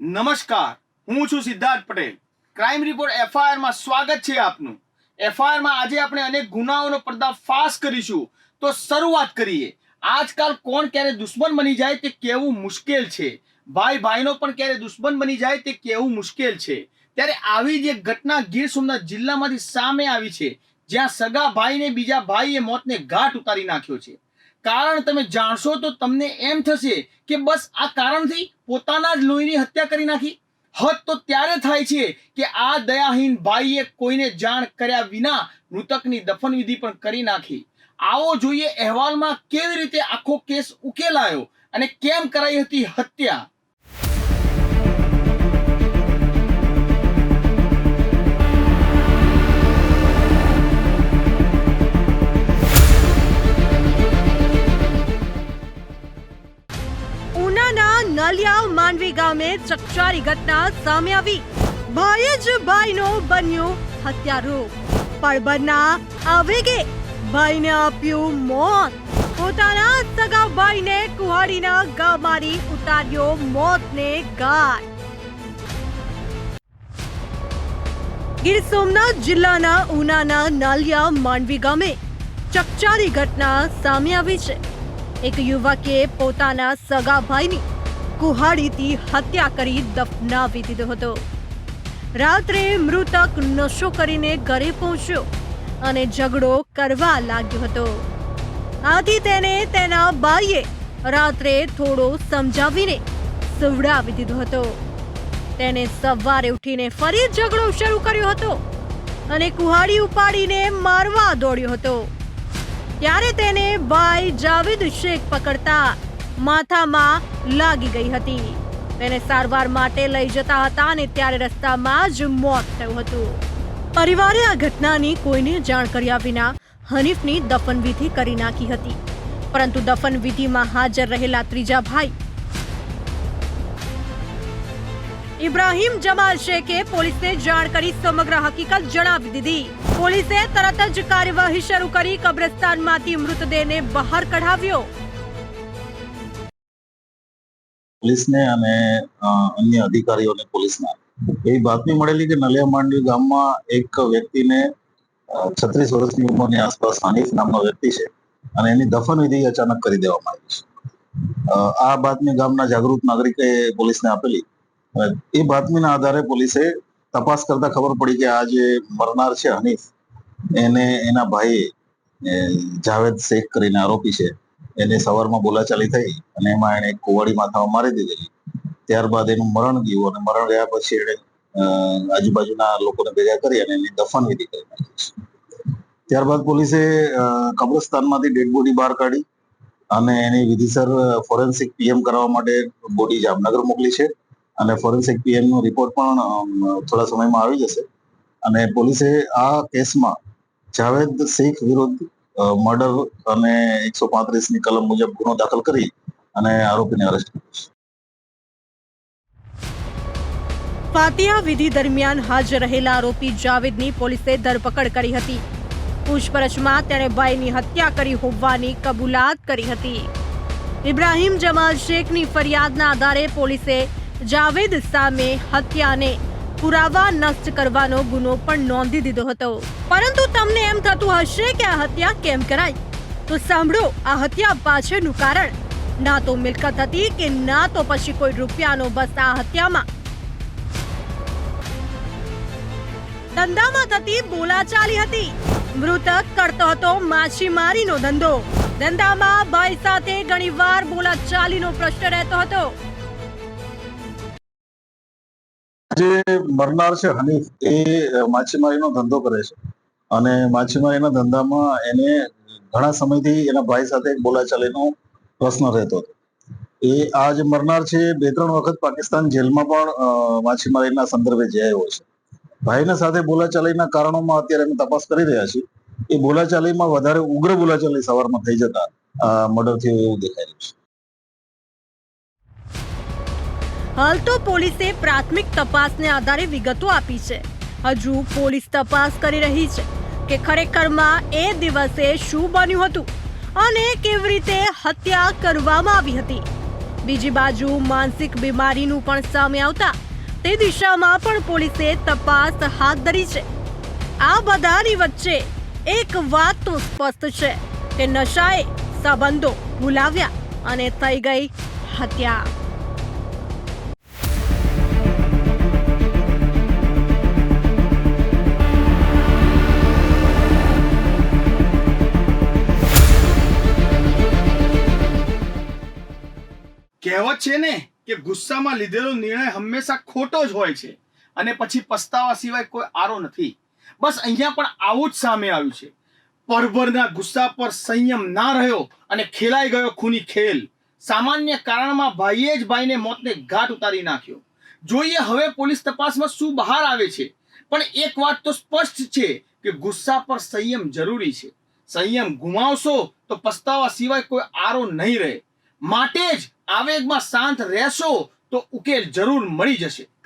નમસ્કાર, હું છું સિદ્ધાર્થ પટેલ. ક્રાઇમ રિપોર્ટ એફઆઈઆરમાં સ્વાગત છે આપનું. એફઆઈઆરમાં આજે આપણે અનેક ગુનાઓનો પર્દાફાશ કરીશું. તો શરૂઆત કરીએ. આજકાલ કોણ ક્યારે દુશ્મન બની જાય તે કેવું મુશ્કેલ છે. ભાઈ ભાઈનો પણ ક્યારે દુશ્મન બની જાય તે કેવું મુશ્કેલ છે. ત્યારે આવી જ એક ઘટના ગીર સોમનાથ જિલ્લામાંથી સામે આવી છે, જ્યાં સગા ભાઈને બીજા ભાઈએ મોતને ઘાટ ઉતારી નાખ્યો છે. કારણ તમે જાણશો તો તમને એમ થશે કે બસ આ કારણથી પોતાના જ લોહીની હત્યા કરી નાખી. હદ તો ત્યારે થાય છે કે આ દયાહીન ભાઈએ કોઈને જાણ કર્યા વિના મૃતકની દફનવિધિ પણ કરી નાખી. આવો જોઈએ અહેવાલમાં કેવી રીતે આખો કેસ ઉકેલાયો અને કેમ કરાઈ હતી હત્યા? ઉનાના નલિયાવ માંડવી ગામે ચકચારી ઘટના સામે આવી. ભાઈ જ ભાઈનો બન્યો હત્યારૂપ પડબરના આવેગે ભાઈને આપ્યું મોત. પોતાના સગા ભાઈને કુહાડીના ગા મારી ઉતાર્યો મોતને ઘાટ. ગીર સોમનાથ જિલ્લાના ઉનાના નાલિયા માંડવી ગામે ચકચારી ઘટના સામે આવી છે. એક યુવકે પોતાના સગા ભાઈની કુહાડીથી હત્યા કરી દફનાવી દીધો હતો. રાત્રે મૃતક નશો કરીને ઘરે પહોંચ્યો અને ઝઘડો કરવા લાગ્યો હતો. આથી તેને તેના ભાઈએ રાત્રે થોડો સમજાવીને સુવડાવી દીધો હતો. તેને સવારે ઉઠીને ફરી ઝઘડો શરૂ કર્યો હતો અને કુહાડી ઉપાડીને મારવા દોડ્યો હતો. ત્યારે તેને ભાઈ જાવેદ શેખ પકડતા માથામાં લાગી ગઈ હતી. તેને સારવાર માટે લઈ જતા હતા અને ત્યારે રસ્તામાં જ મોત થયું હતું. પરિવારે આ ઘટનાની કોઈને જાણ કર્યા વિના હનીફની દફનવિધિ કરી નાખી હતી. પરંતુ દફનવિધિમાં હાજર રહેલા ત્રીજા ભાઈ ઇબ્રાહિમ જમાલ શેખે પોલીસને જાણ કરી સમગ્ર હકીકત જણાવી દીધી. પોલીસે તરત જ કાર્યવાહી શરૂ કરી કબ્રસ્તાનમાંથી મૃતદેહને બહાર કઢાવ્યો. પોલીસને અને અન્ય અધિકારીઓને પોલીસના. એવી બાતમી મળેલી કે નલિયા માંડવી ગામમાં એક વ્યક્તિને છત્રીસ વર્ષની ઉંમરની આસપાસ હાનિફ નામનો વ્યક્તિ છે અને એની દફન વિધિ અચાનક કરી દેવામાં આવી છે. આ બાતમી ગામના જાગૃત નાગરિકે પોલીસને આપેલી. એ બાતમીના આધારે પોલીસે તપાસ કરતા ખબર પડી કે આ જે મરનાર છે હનીફ, એને એના ભાઈએ જાવેદ શેખ કરીને આરોપી છે. એને સવારમાં બોલાચાલી થઈ અને એમાં એને એક કુવાડી માથામાં મારી દીધેલી. ત્યારબાદ એનું મરણ ગયું અને મરણ ગયા પછી એને આજુબાજુના લોકોને ભેગા કરી અને એની દફન વિધિ કરી ત્યારબાદ પોલીસે કબ્રસ્તાનમાંથી ડેડ બોડી બહાર કાઢી અને એની વિધિસર ફોરેન્સિક પીએમ કરવા માટે બોડી જામનગર મોકલી છે અને ફોરેન્સિક પીએમ નો રિપોર્ટ પણ થોડા સમયમાં આવી જશે. અને પોલીસે આ કેસમાં જાવેદ શેખ વિરુદ્ધ મર્ડર અને એકસો ની કલમ મુજબ ગુનો દાખલ કરી અને આરોપીને અરેસ્ટ કર્યો ફાતિયા વિધિ દરમિયાન હાજર રહેલા આરોપી જાવેદની પોલીસે ધરપકડ કરી હતી. પૂછપરછમાં તેણે ભાઈની હત્યા કરી હોવાની કબૂલાત કરી હતી. ઇબ્રાહિમ જમાલ શેખની ફરિયાદના આધારે પોલીસે જાવેદ સામે હત્યાને પુરાવા નષ્ટ કરવાનો ગુનો પણ નોંધી દીધો હતો. પરંતુ તમને એમ થતું હશે કે આ હત્યા કેમ કરાઈ? તો સાંભળો, આ હત્યા પાછળનું કારણ. ના તો મિલકત હતી કે ના તો પછી કોઈ રૂપિયાનો બસ આ હત્યામાં. ધંધામાં થતી બોલાચાલી હતી. મૃતક કરતો હતો માછીમારીનો ધંધો. ધંધામાં ભાઈ સાથે ઘણીવાર બોલાચાલીનો પ્રશ્ન રહેતો હતો. જે મરનાર છે હનીફ, એ માછીમારીનો ધંધો કરે છે. અને માછીમારીના ધંધામાં એને ઘણા સમયથી એના ભાઈ સાથે એક બોલાચાલીનો પ્રશ્ન રહેતો હતો. એ આ જે મરનાર છે બે ત્રણ વખત પાકિસ્તાન જેલમાં પણ માછીમારીના સંદર્ભે જયો છે. ભાઈના સાથે બોલાચાલીના કારણોમાં અત્યારે અમે તપાસ કરી રહ્યા છીએ. એ બોલાચાલીમાં વધારે ઉગ્ર બોલાચાલી સવારમાં થઈ જતા મર્ડર થયું એવું દેખાઈ રહ્યું છે. હાલ તો પોલીસે પ્રાથમિક તપાસને આધારે વિગતો આપી છે. હજુ પોલીસ તપાસ કરી રહી છે કે ખરેખરમાં એ દિવસે શું બન્યું હતું અને કેવી રીતે હત્યા કરવામાં આવી હતી. બીજી બાજુ માનસિક બીમારીનું પણ સામે આવતા તે દિશામાં પણ પોલીસે તપાસ હાથ ધરી છે. આ બધાની વચ્ચે એક વાત તો સ્પષ્ટ છે કે નશાએ સંબંધો ભૂલાવ્યા અને થઈ ગઈ હત્યા. કહેવત છે ને કે ગુસ્સામાં લીધેલો નિર્ણય હંમેશા ખોટો જ હોય છે અને પછી પસ્તાવા સિવાય કોઈ આરો નથી. બસ અહીંયા પણ આવું જ સામે આવ્યું છે. પરભરના ગુસ્સા પર સંયમ ના રહ્યો અને ખેલાઈ ગયો ખૂની ખેલ. સામાન્ય કારણમાં ભાઈએ જ ભાઈને મોતને ઘાટ ઉતારી નાખ્યો. જોઈએ હવે પોલીસ તપાસમાં શું બહાર આવે છે. પણ એક વાત તો સ્પષ્ટ છે કે ગુસ્સા પર સંયમ જરૂરી છે. સંયમ ગુમાવશો તો પસ્તાવા સિવાય કોઈ આરો નહીં રહે. માટે જ આવેગમાં શાંત રહેશો તો ઉકેલ જરૂર મળી જશે.